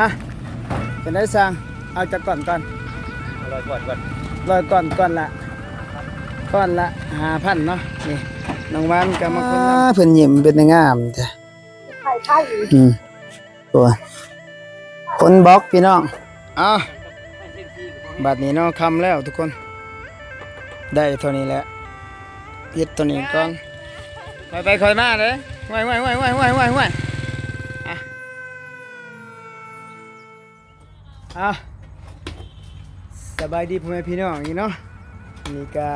อะเป็นได้สั่งเอาจากก่อนก่อนลอยก่อนก่อนลอยก่อนก่อนละก่อนละหาพันเนาะนี่น้องหวานกับมาคนเพิ่นยิ้มเป็นงามจ้ะไข่ไข่อืมตัวคนบล็อกพี่น้องอะบัดนี้เนาะคำแล้วทุกคน ได้เท่านี้แหละยึดตัวนี้ก่อนไปไปคอยมาเลยไหวไหวไหวไหวไหวไหว อะสบายดีพ่อแม่พี่น้องอีกเนาะนี่ก็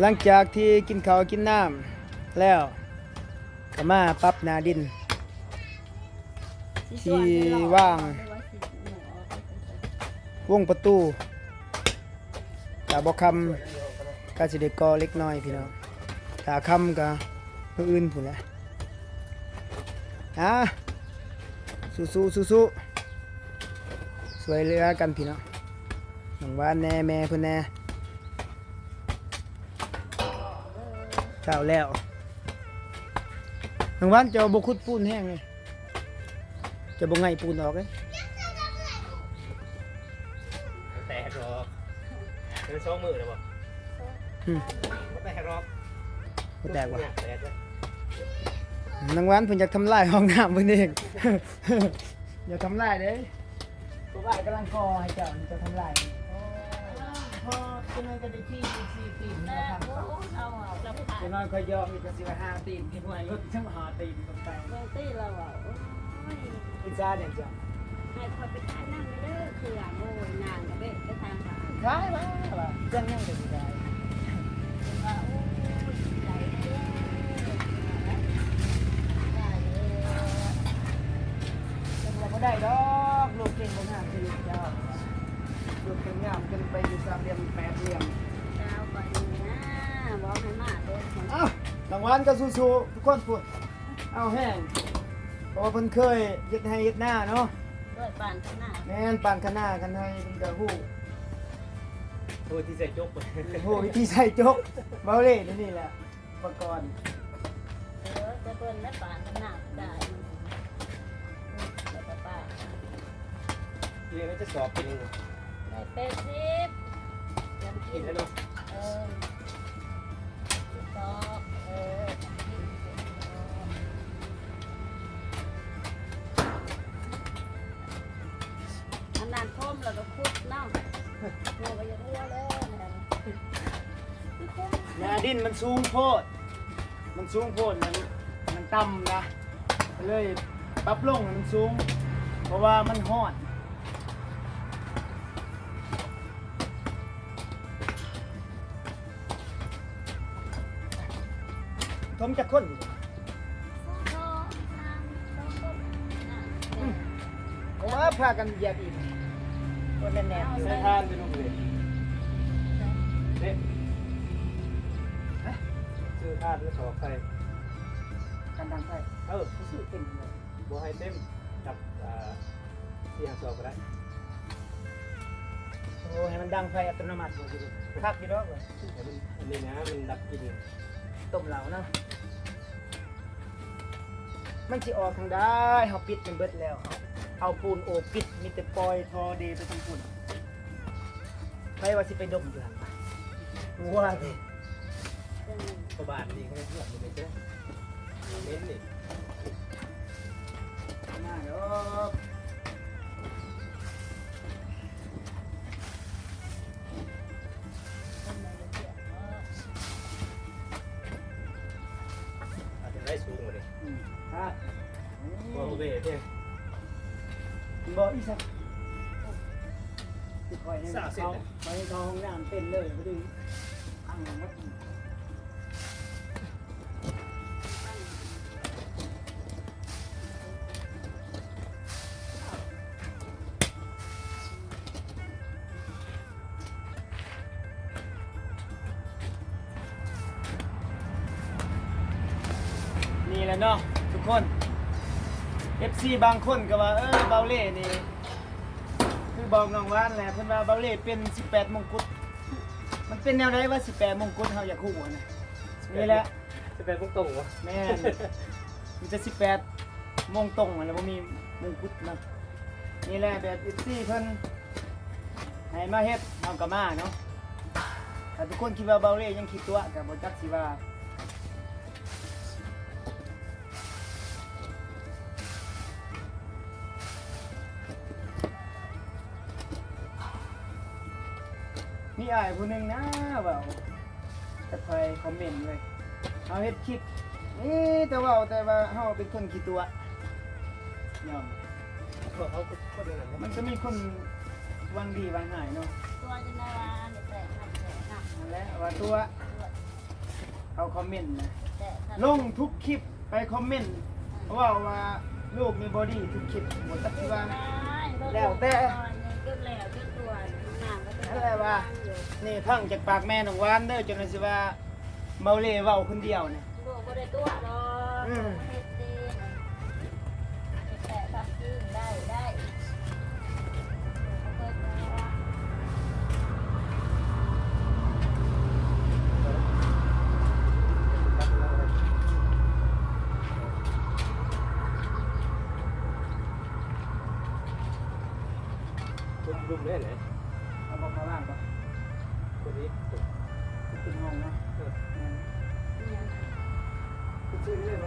หลังจากที่กินข้าวกินน้ำแล้วก็มาปรับนาดิน ที่ว่างวงประตูตาบอคำกาสิเดกอเล็กน้อยพี่น้องตาคำกะผู้อื่นผู้นแหละอะสู้สู้สู้สู้ สวยเรือกันพี่น้องหนังว่านแน่แม่เพื่อนแน่เจ้าแล้วหนังว่านเจ้าบคุดปูนแห้งเลยเจะบงไงปูนออกเลยแตกรอกเป็นสองมือเลยบ่อืมแตกรอกบ่แตกว่ะแตกเลยนางวันเพิ่นอยากทำลายห้องน้ำเพิ่นเองอย่าทำลายเด้ ตัวบ้านกำลังคอให้เจ้ามันจะทำลายพอจะน้อยก็ได้ที่สี่ตีนนะครับจะนอยก็ยยอมอีกก็สิว่ห้าตีนที่ผู้ให้รถทั้งหาตีนกันไปอินซ่าเนี่ยจ้ะขายมาว่าจังยังก็สิได้แต่ว่าบ่ได้ดอกลูกเก่งบ่งาม คือลูกเจ้าลูกเก่งงามจนไปอยู่สามเหลี่ยมแปดเหลี่ยมเอ้ารางวัลก็สู้ๆทุกคนพูดเอาแห้งเพราะว่าเพิ่นเคยเฮ็ดให้เฮ็ดหน้าเนาะแม่นปานคณะกันให้เพิ่นก็ฮู้ตัวที่ใส่จกไปฮู้วิธีใส่จกเบาเล่นี่นี่แหละอุปกรณ์ เรียนแล้วจะสอบเป็นยังไงกินแล้วเนาะอันนั้นท่มแล้วก็คุดน้ำเราก็ยังรั่วเลยนะหน้าดินมันสูงโพด มันสูงโพดมันมันต่ำนะก็เลยปรับลงให้มันสูง เพราะว่ามันฮ้อน ทมจะค้นอยู่ผมว่าพากันเหยียบอีกคนแน่นใส่ทานไปลงเลยเด็ซื้อทานแล้วสอบใส่ๆกันดังไฟเออเขาซื้อเต็มเลยบัวให้เต็มจับอ่าเสียงสอบก็ได้โอ้ให้มันดังไฟอัตโนมัติเลยคักอยู่ดอกเลยแต่มันอันนี้นะมันดับกลินต้มเหลานะ มันสิออกทางได้เฮาปิดมันเบิดแล้วเอาปูนโอบปิดมีแต่ปล่อยทอเดไปทางปูนใครว่าสิไปดมอยู่หั่นว่าสิประบาทดีเขาไม่เพื่อนเลยเจ้าเน้นนี่มาดอ ให้เขาไปให้เขาห้องน้ำเต้นเลยบ่ดีอังมัดนี่แหละเนาะทุกคน FC บางคนก็ว่า เออเบาเล่นี่ บอกน้องว่านแหละเพิ่นว่าเบาเล่เป็น 18มงกุฎมันเป็นแนวใดว่า 18มงกุฎเฮาอยากฮู้นะนี่แหละจะเป็นพวกตรงวะแม่นมีแต่18มงตรงนั่นแหละบ่มีมงกุฎนะนี่แหละแบบอิซี่เพิ่นให้มาเฮ็ดเอากระมาเนาะถ้าทุกคนคิดว่าเบาเล่ยังคิดตัวกับบจักสิว่า อ้ายผู้หนึงนะเว่าจะคอยคอมเมนต์เลยเอาเฮ็ดคลิปนี่แต่เว่าแต่ว่าเฮาเป็นคนคิดตัวยอมเขาเขาคนเดียวกันมันก็มีคนหวังดีหวังหายเนาะตัวจะได้ว่าเดี๋ยวแต่ทำแต่ทำนั่นแหละว่าตัวเขาคอมเมนต์นะแต่ถ้าลงทุกคลิปไปคอมเมนต์เพราะว่าว่าลูกมีบอดี้ทุกคลิปหมดตักที่ว่า แล้วแต่ก็แล้วที่ตัว น้ำก็จะนั่นแหละว่า นี่พังจากปากแม่น้องหวานเด้อจนว่าสิว่าเมาเล่เว้าคนเดียวเนี่ยลูกก็ได้ตัวรอเฮ็ดดี ขึ้นชื่อ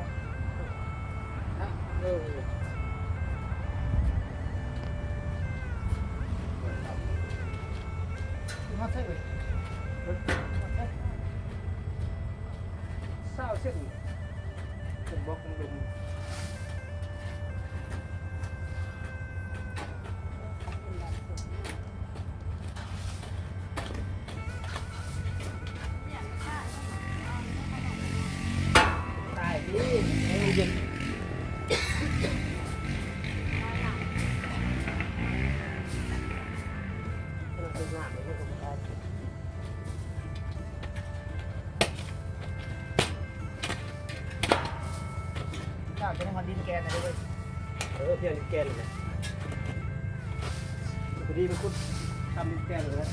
ข้าวจะต้องมาดินแกนนะด้วยเออเพียงแกนเลยพอดีไปคุดทำดินแกนเลยนะ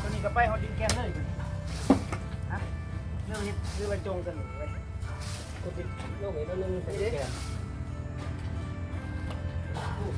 ตัวนี้ก็ไปเอาดินแกนเลยฮะเรื่องนี้เรื่องจงสนุกเลยคนที่โลกนี้นั่นนึงเ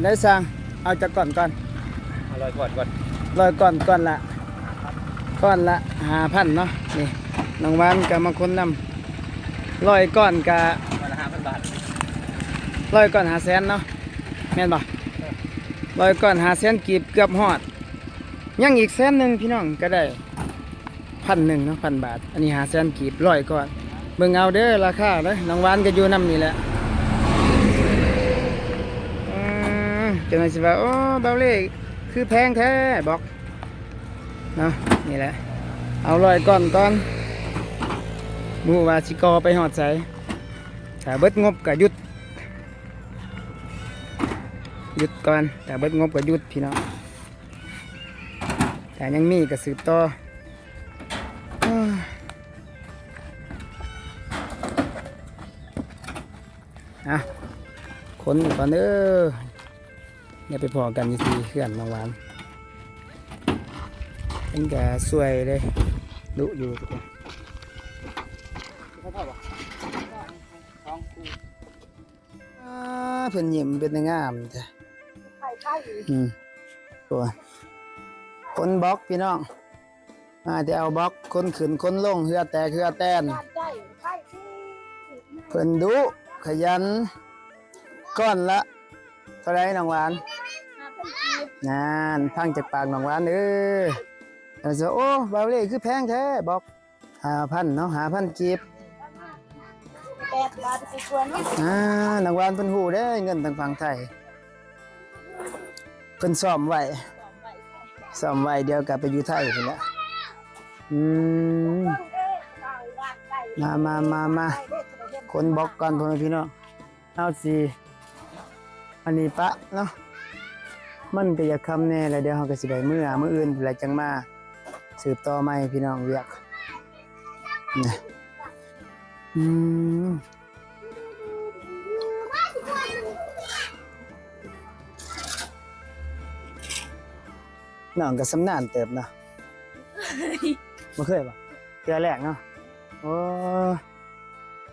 จะได้สั่งเอาจากก่อนก่อนอร่อยก่อนก่อนลอยก่อนก่อนละก่อนละหาพันเนาะนี่น้องหวานกับมาคนนำลอยก่อนกับวันละห้าพันบาทลอยก่อนหาแสนเนาะแม่นบ่ลอยก่อนหาแสนกีบเกือบฮอดยังอีกแสนหนึ่งพี่น้องก็ได้พันหนึ่งเนาะพันบาท อันนี้หาแสนกีบลอยก่อนเบิ่งเอาเด้อราคาเด้อน้องหวานก็อยู่นำนี่แหละอืม จังได๋สิว่าโอ้เบาเล่คือแพงแท้บอกเนาะนี่แหละ เอาลอยก่อนก่อนหมูว่าสิกอไปหอดใส่ถ้าเบิดงบก็หยุดหยุดก่อนแต่เบิดงบก็หยุดพี่น้องแต่ยังมีก็สืบต่อเอ้ออะคนก่อนเด้อ อย่าไปพอกันอยู่ที่เขื่อนบางหวานเป็นกะสวยเลยดุอยู่ทุกคนอ่าเพิ่นยิ้มเป็นงามแต่ไข่ไข่อืมตัวคนบล็อกพี่น้องมาจะเอาบล็อกคนขึ้นคนลงเฮือแตกเฮือแตนบ้านใจไข่ที่เพิ่นดุขยันก้อนละ เท่าไรน้องหวานหาเป็นจีบนานพังจากปากน้องหวานเด้อแล้วจะโอ้เบาเล่คือแพงแท้บอกหาพันเนาะหาพันกีบแปดบาทไปชวนเนาะอ่าน้องหวานเพิ่นหูได้เงินทางฝั่งไทยเพิ่นซ่อมไว้สอบใส่ซ่อมไว้เดี๋ยวกลับไปอยู่ไทยพุ่นละอืมมามามามาคนบล็อกก่อนพ่อแม่พี่น้องเอาสิ อันนี้ปะเนาะมันก็อยากคำแน่แล้วเดี๋ยวเราก็สิได้มื้อมื้ออื่นพุ่นละจังมาสืบต่อใหม่พี่น้องเวียกนะอืมน้องก็สำนานเติบเนาะบ่เคยปะเทื่อแรกเนาะโอ้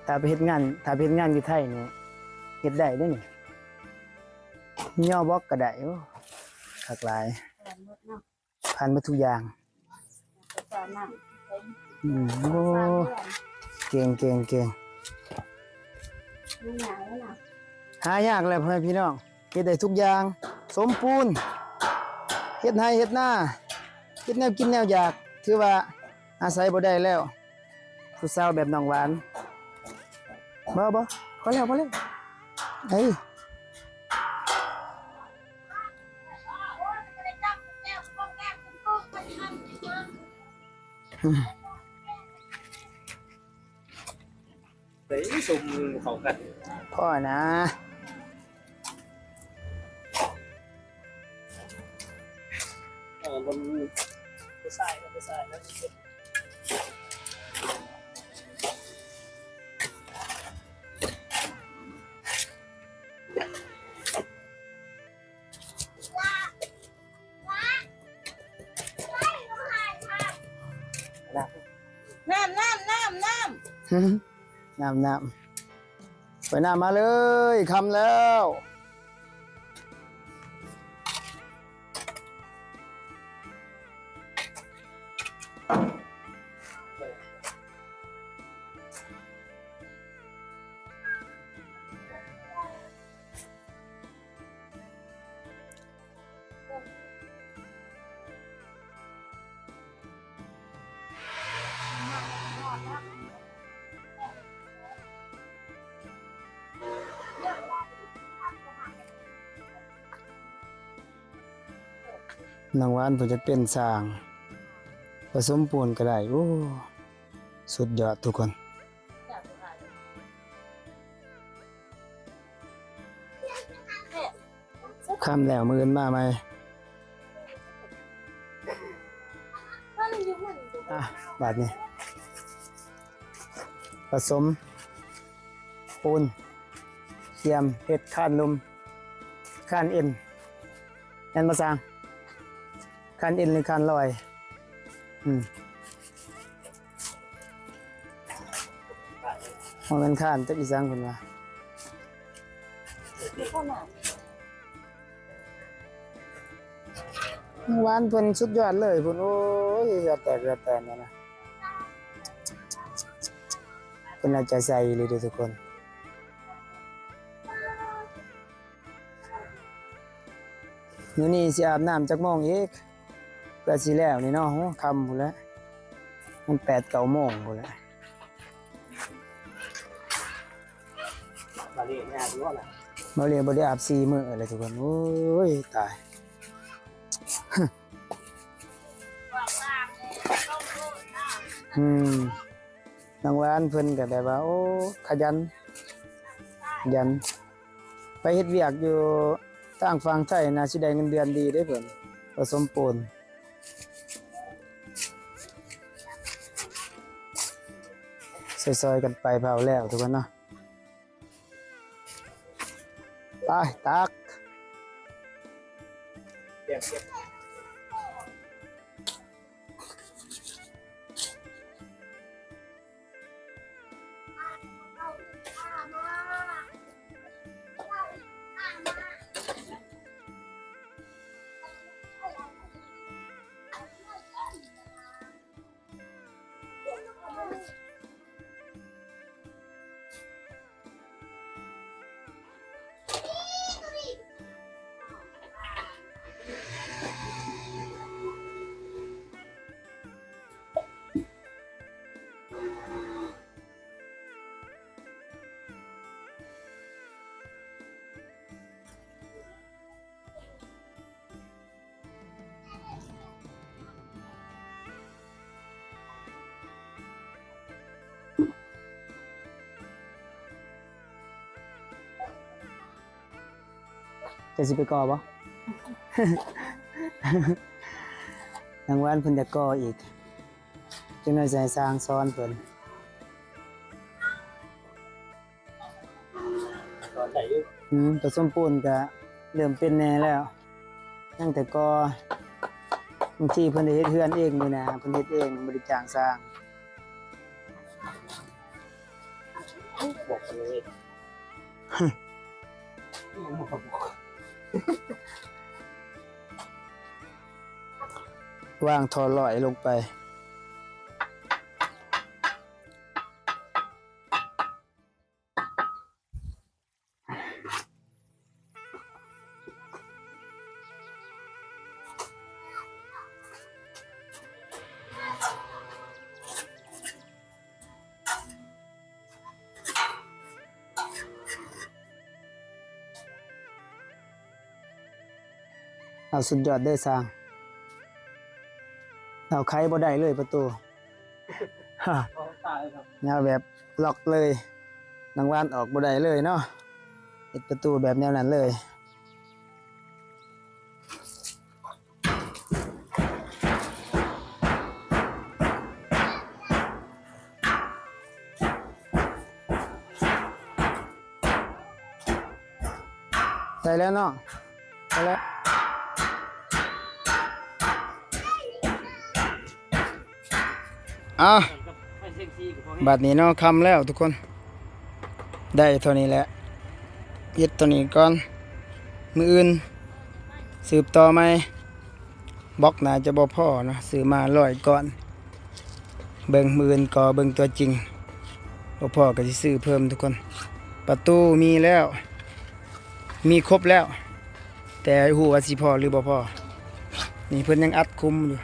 ถ้าไปเฮ็ดงานถ้าไปเฮ็ดงานอยู่ไทยนี่เฮ็ดได้เด้อนี่ ย่อบล็อกก็ได้โอ้คักหลายแผ่นหมดเนาะผ่านมาทุกอย่างอืมโอ้เก่งเก่งเก่งหายากแล้วพ่อแม่พี่น้องเฮ็ดได้ทุกอย่าง สมปูนเฮ็ดให้เฮ็ดหน้าเฮ็ดแนวกินแนวอยากถือว่าอาศัยบ่ได้แล้วผู้สาวแบบน้องหวานบ่บ่พอแล้วพอแล้วเฮ้ย เฮ้ยซุ่มเขากันพ่อนะเออบนผู้ชายกับผู้ชายแล้ว น้ำน้ำไปน้ำมาเลยคำแล้ว นางหวานผมจะเป็นสร้างผสมปูนก็ได้โอ้สุดยอดทุกคนำอยากถ่ายเนี่ยคำแล้วมืออนมาไหมมันอยู่เหมือนกันอะบาดนี้ผสมปูนเทียมเห็ดข้านลมข้านเอ็นแอนมาสร้าง ข้านเอ็นหรือข้านลอย อืมมันเป็นข้านจักอีสังคนว่าข้าวหนาหวานเพิ่นสุดยอดเลยเพิ่นโอ้ยเรือแตกเรือแตนเนี่ยนะเพิ่นเอาใจใส่เลยทุกคนมื้อนี้สิอาบน้ำจักโมงอีก เพื่อสิแล้วนี่เนาะโหค่ำพุ่นแหล้วมัน8 9โมงพุ่นแหล้วมาเรียนงานรู้ว่าล่ะบ่เรียนบ่ได้อาบ4มื้อเลยทุกคนโอ้ยตายอืมรางวัลเพิ่นก็แบบว่า โอ้ ขยัน ขยัน ไปเฮ็ดเวียกอยู่ต่างฝั่งไทยน่าสิได้เงินเดือนดีเด้เพิ่นผสมปูน ซอยๆกันไปเผาแล้วทุกคนเนาะไปตักเรียบ จะสิไปก่อบ่ ทางวันเพิ่นจะก่ออีกจังหน่อยจะให้สร้างซ้อนเพิ่นตอนใส่ยุอืมตัวส้มปูนก็เริ่มเป็นแน่แล้วยังแต่ก่อบางทีเพิ่นได้เฮ็ดเฮือนเองนี่นะเพิ่นเฮ็ดเองบ่ได้จ้างสร้างบอกกันเลยบอกบอก วางทอลอยลงไป เอาสุดยอดเด้สร้างเอาไขบ่ได้เลยประตูฮะเขาตายครับแนวแบบล็อกเลยนางวานออกบ่ได้เลยเนาะปิดประตูแบบแนวนั้นเลยใส่แล้วเนาะใส่แล้ว อะไม่เซ็กซี่กับพ่อแม่บัดนี้เนาะคำแล้วทุกคน ได้เท่านี้แหละเย็ดตัวนี้ก่อน มืออื่น สืบต่อไหมบล็อกน่าจะบ่พ่อเนาะซื้อมาร้อยก่อน เบิ่งมืออื่นก็เบิ่งตัวจริงบ่พ่อก็สิซื้อเพิ่มทุกคน ประตูมีแล้ว มีครบแล้ว แต่หูว่าสิพอหรือบ่พอนี่เพิ่นยังอัดคุมอยู่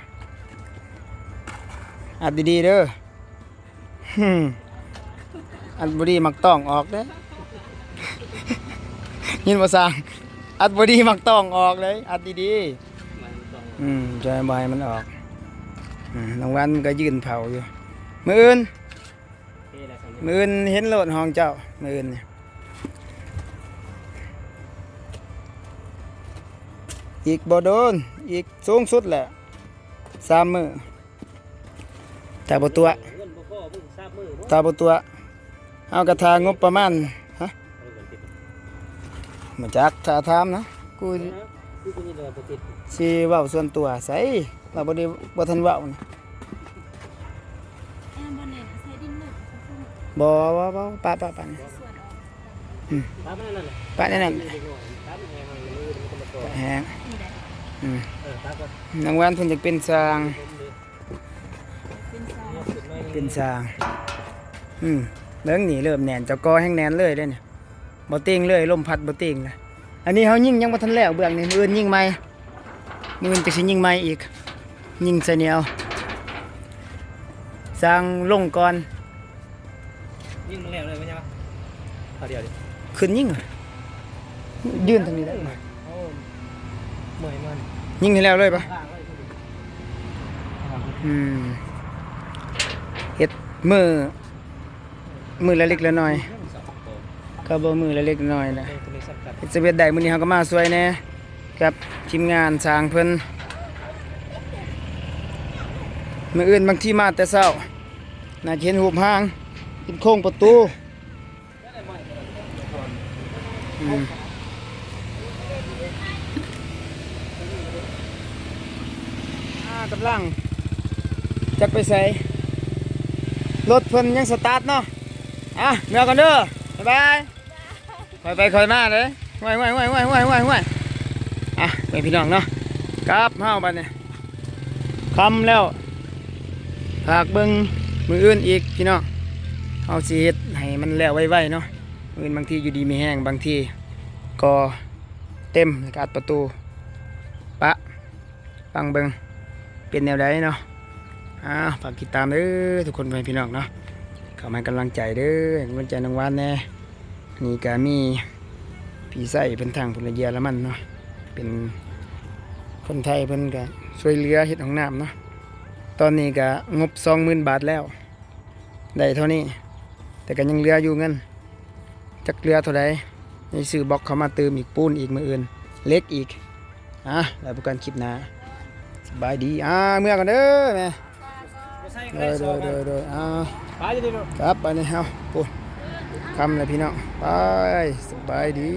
อัดดีๆเด้ออัดบอดี้มักต้องออกเด้ยินภาษาอัดบอดี้มักต้องออกเลย อัดดีๆอืมจอยบายมันออกอืมรางวัลมันก็ยืนเผาอยู่มืออื่นมืออื่นเห็นโลดห้องเจ้ามืออื่นอีกบ่โดน อีกสูงสุดแหละสามมือ แต่บ่ตัวเงินบ่พ่อมึงทราบมือบ่ตาบตัวเอากระทางบประมาณฮะเอาเงินติดมาจากถ้าถามนะกูนะคือกูนี่เลยบ่ติดสิเว้าส่วนตัวใส่เราบ่ได้บ่ทันเว้านะแอมบอเน็ตใช้ดินหนึ่งสักครู่บ่บ่บ่ปะปะปะนะส่วนออกตามนั่นน่ะปะนั่นน่ะตามแหงมันมือมันก็มาต่อแฮงนี่แหละอืมเออตามก็นางวันเพิ่นอยากเป็นสร้างผมดิ เป็นซองเนี่ยสุดน้อยเป็นสร้างอืมเบิ่งนี่เริ่มแน่นเจ้ากอแห้งแน่นเลยเด้เนี่ยบ่เต็งเลยลมพัดบ่เต็งเลยอันนี้เฮายิงยังบ่ทันแล้วเบื้องนี่มื้ออื่นยิงใหม่มื้ออื่นจะสิยิงใหม่อีก ยิงใส่เหนียวสร้างลงก่อนยิ่งมันแล้วเลยมั้ยจ๊ะเอาเดี๋ยวดิขึ้นยิงเหรอยืนทางนี้ได้ไหมโอ้เมื่อยมันยิงให้แล้วเลยปะข้างไว้ทุกทีอืม เฮ็ดมือมือละเล็กละน้อยก็บ่มือละเล็กน้อยนะตัวดเฮ็ดสเวทได้มื้อนี้เฮาก็มาสวยแน่กับทีมงานสร้างเพิ่นมื้ออื่นบางทีมาแต่เช้าน่าจะเห็นรูปห้างเห็นโค้งประตูอืมกำลังจักไปใส่ รถเพิ่นยังสตาร์ทเนาะอะเมื่อกันเด้อบ๊ายบายคอยไปคอยมาเลยห่วยห่วยห่วยห่วยห่วยห่วยห่วยอะไปพี่น้องเนาะกลับเฮาบัดนี้คำแล้วฝากเบิ่งมืออื่นอีกพี่น้องเฮาสิเฮ็ดให้มันแล้วไวๆเนาะมืออื่นบางทีอยู่ดีมีแห้งบางทีก็เต็มก็อัดประตูปะฟังเบิงเป็นแนวใดเนาะ อ่าฝากติดตามเด้อทุกคนไปพี่น้องเนาะเข้ามากำลังใจเด้อกำลังใจน้องวานแน่นี่ก็มีพี่ใส่เป็นทางพลเยอรมันเนาะเป็นคนไทยเพิ่นก็ช่วยเหลือเฮ็ดห้องน้ำเนาะตอนนี้ก็งบ20,000บาทแล้วได้เท่านี้ แต่ก็ยังเหลืออยู่เงินจักเหลือเท่าใดนี่ซื้อบล็อกเขามาเติมอีกปูนอีกมืออื่น เล็กอีกอะแล้วพบกันคลิปหน้าสบายดีอ่าเมื่อกันเด้อแม่ โดแค่ยสโดองยโดยโดยอ่าป้าจะได้ดูครับไปเลยเฮาปูคำเลยพี่น้องไปสบายดี